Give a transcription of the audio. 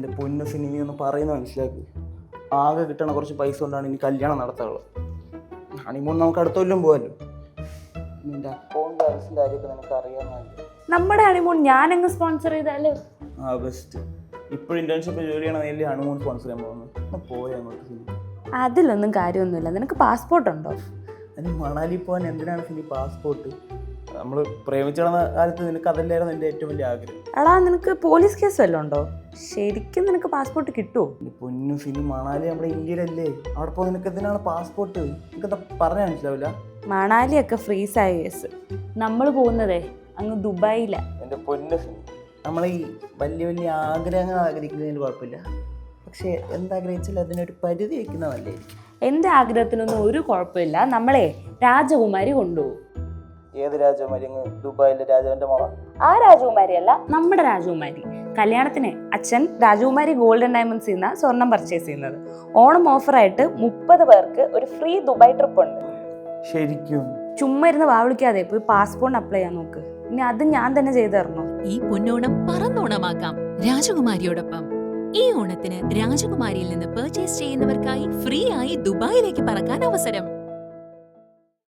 എന്റെ പൊന്നു സിനിമ ഒന്ന് പറയുന്ന മനസ്സിലാക്കി. ആകെ കിട്ടണ കുറച്ച് പൈസ കൊണ്ടാണ് ഇനി കല്യാണം നടത്താനുള്ളത്. ഹണിമൂൺ നമുക്ക് അടുത്ത കൊല്ലം പോകാമല്ലോ നിന്റെ അക്കൗണ്ട് ബാലൻസിന്റെ കാര്യമൊക്കെ നിനക്ക് അറിയാമെന്നല്ലേ നമ്മുടെ ഹണിമൂൺ ഞാനങ്ങ് സ്പോൺസർ ചെയ്താലോ? ആ ബെസ്റ്റ് ഇപ്പോഴും ഇന്റേൺഷിപ്പ് ജോലി ചെയ്യണ വലിയ ഹണിമൂൺ സ്പോൺസർ ചെയ്യാൻ പോകുന്നു. പോയാൽ അങ്ങോട്ട് സിനി അതിലൊന്നും കാര്യമൊന്നുമില്ല. നിനക്ക് പാസ്പോർട്ട് ഉണ്ടോ? അതിന് മണാലി പോകാൻ എന്തിനാണ് സിനി പാസ്പോർട്ട് നമ്മൾ പ്രേമിച്ചു നടന്ന കാലത്ത് നിനക്ക് അതല്ലായിരുന്നു എന്റെ ഏറ്റവും വലിയ ആഗ്രഹം. എടാ നിനക്ക് പോലീസ് കേസ് വല്ലതും ഉണ്ടോ? ശരിക്കും നിനക്ക് പാസ്പോർട്ട് കിട്ടുമോ എന്റെ പൊന്നു സിനി മണാലി നമ്മുടെ ഇന്ത്യയിലല്ലേ? അവിടെ പോകുന്ന നിനക്ക് എന്തിനാണ് പാസ്പോർട്ട് നിനക്ക് എന്താ പറഞ്ഞാൽ മനസ്സിലാവില്ല? മണാലിയൊക്കെ ആയ കേസ്. നമ്മൾ പോകുന്നതേ അങ്ങ് ദുബായിലാ. എന്റെ പൊന്നു സിനി നമ്മൾ ഈ വലിയ വലിയ ആഗ്രഹങ്ങൾ ആഗ്രഹിക്കുന്നതിന് കുഴപ്പമില്ല. പക്ഷേ എന്താഗ്രഹിച്ചാലും അതിനൊരു പരിധി വയ്ക്കുന്നതല്ലേ? എന്റെ ആഗ്രഹത്തിനൊന്നും ഒരു കുഴപ്പമില്ല. നമ്മളെ രാജകുമാരി കൊണ്ടുപോകും. ഏത് രാജകുമാരി? അങ്ങ് ദുബായിലെ രാജാവിന്റെ മോള? ആ രാജകുമാരി അല്ല നമ്മുടെ രാജകുമാരി. കല്യാണത്തിന് അച്ഛൻ രാജകുമാരി ഗോൾഡൻ ഡയമണ്ട്സ് എന്ന സ്വർണം പർച്ചേസ് ചെയ്യുന്നത്. ഓണം ഓഫറായിട്ട് മുപ്പത് പേർക്ക് ഒരു ഫ്രീ ദുബായ് ട്രിപ്പ് ഉണ്ട്. ശരിക്കും? ചുമ്മാ ഇരുന്ന് വാവിളിക്കാതെ പോയി പാസ്പോർട്ട് അപ്ലൈ ചെയ്യാൻ നോക്ക്. ഇനി അത് ഞാൻ തന്നെ ചെയ്തു തരണോ? ഈ പൊന്നോണം പറന്നോണമാക്കാം രാജകുമാരിയോടൊപ്പം. ഈ ഓണത്തിന് രാജകുമാരിയിൽ നിന്ന് പർച്ചേസ് ചെയ്യുന്നവർക്കായി ഫ്രീ ആയി ദുബായിലേക്ക് പറക്കാൻ അവസരം.